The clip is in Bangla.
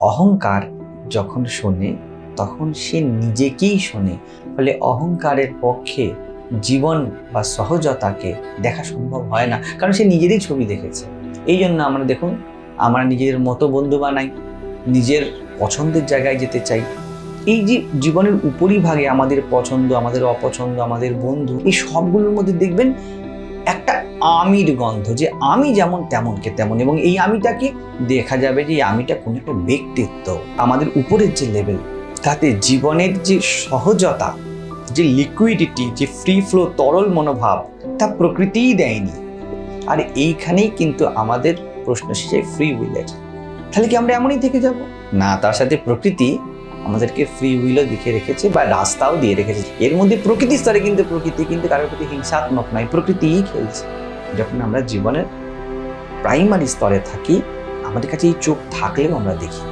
অহংকার যখন শোনে, তখন সে নিজেকেই শোনে। ফলে অহংকারের পক্ষে জীবন বা সহজতাকে দেখা সম্ভব হয় না, কারণ সে নিজেরই ছবি দেখেছে। এই জন্য আমরা দেখুন, আমরা নিজেদের মতো বন্ধু বানাই, নিজের পছন্দের জায়গায় যেতে চাই। এই যে জীবনের উপরিভাগে আমাদের পছন্দ, আমাদের অপছন্দ, আমাদের বন্ধু, এই সবগুলোর মধ্যে দেখবেন আমির গন্ধ, যে আমি যেমন তেমনকে তেমন, এবং এই আমিটাকে দেখা যাবে যে আমিটা কোনো একটা ব্যক্তিত্ব। আমাদের উপরের যে লেভেল তাতে জীবনের যে সহজতা, যে লিকুইডিটি যে ফ্রি ফ্লো তরল মনোভাব, তা প্রকৃতিই দেয়নি। আর এইখানেই কিন্তু আমাদের প্রশ্ন শেষে ফ্রি উইলের তাহলে কি আমরা এমনই থেকে যাব? না, তার সাথে প্রকৃতি আমাদেরকে ফ্রি উইলও লিখে রেখেছে বা রাস্তাও দিয়ে রেখেছে। এর মধ্যে প্রকৃতি স্তরে কিন্তু প্রকৃতি, কিন্তু কারোর প্রতি হিংসাত্মক নয়, প্রকৃতিই খেলছে। যখন আমরা জীবনের প্রাইমারি স্তরে থাকি আমাদের কাছে এই চোখ থাকলেও আমরা দেখি।